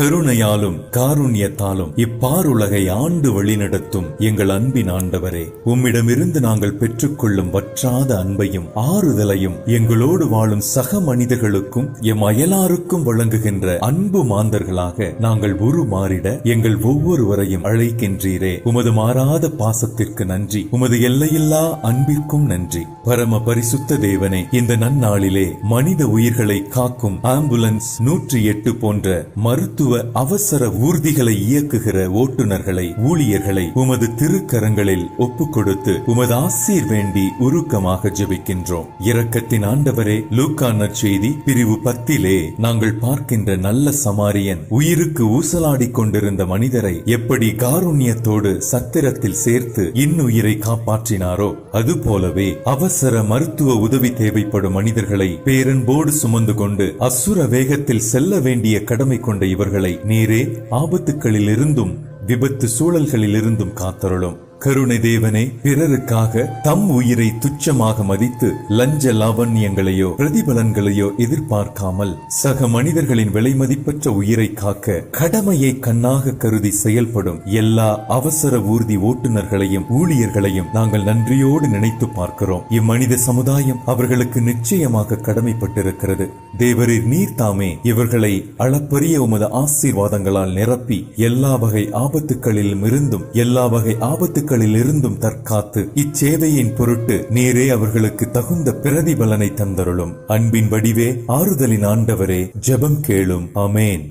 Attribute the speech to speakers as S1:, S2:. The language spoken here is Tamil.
S1: கருணையாலும் காருண்யத்தாலும் இப்பாருலகை ஆண்டு வழிநடத்தும் எங்கள் அன்பின் ஆண்டவரே. உம்மிடமிருந்து நாங்கள் பெற்றுக்கொள்ளும் வற்றாத அன்பையும் ஆறுதலையும் எங்களோடு வாழும் சக மனிதர்களுக்கும் எம் அயலாருக்கும் வழங்குகின்ற அன்பு மாந்தர்களாக நாங்கள் உருமாறிட எங்கள் ஒவ்வொருவரையும் அழைக்கின்றீரே. உமது மாறாத பாசத்திற்கு நன்றி. உமது எல்லையில்லா அன்பிற்கும் நன்றி. பரம பரிசுத்த தேவனே இந்த நன்னாளிலே மனித உயிர்களை காக்கும் ஆம்புலன்ஸ் நூற்றி எட்டு போன்ற மருத்துவ மருத்துவ அவசர ஊர்திகளை இயக்குகிற ஓட்டுநர்களை ஊழியர்களை உமது திருக்கரங்களில் ஒப்புக் கொடுத்து உமது ஆசீர் வேண்டி உருக்கமாக ஜெபிக்கின்றோம். இரக்கத்தின் ஆண்டவரே லூக்கான செய்தி பிரிவு பத்திலே நாங்கள் பார்க்கின்ற நல்ல சமாரியன் உயிருக்கு ஊசலாடி கொண்டிருந்த மனிதரை எப்படி காருண்யத்தோடு சத்திரத்தில் சேர்த்து இன்னுயிரை காப்பாற்றினாரோ அதுபோலவே அவசர மருத்துவ உதவி தேவைப்படும் மனிதர்களை பேரன்போடு சுமந்து கொண்டு அசுர வேகத்தில் செல்ல வேண்டிய கடமை கொண்ட இவர்களை நேரே நீரே இருந்தும் விபத்து சூழல்களில் இருந்தும் காத்தருளும். கருணை தேவனே பிறருக்காக தம் உயிரை துச்சமாக மதித்து லஞ்ச லாவண்யங்களையோ பிரதிபலன்களையோ எதிர்பார்க்காமல் சக மனிதர்களின் விலைமதிப்பற்ற உயிரை காக்க கடமையை கண்ணாக கருதி செயல்படும் எல்லா அவசர ஊர்தி ஓட்டுநர்களையும் ஊழியர்களையும் நாங்கள் நன்றியோடு நினைத்து பார்க்கிறோம். இம்மனித சமுதாயம் அவர்களுக்கு நிச்சயமாக கடமைப்பட்டிருக்கிறது. தேவரீர் நீர் தாமே இவர்களை அளப்பரிய உமது ஆசீர்வாதங்களால் நிரப்பி எல்லா வகை ஆபத்துக்களிலும் இருந்தும் எல்லா வகை ஆபத்துக்களில் இருந்தும் தற்காத்து இச்சேவையின் பொருட்டு நேரே அவர்களுக்கு தகுந்த பிரதிபலனை தந்தருளும். அன்பின் வடிவே ஆறுதலின் ஆண்டவரே ஜெபம் கேளும். அமேன்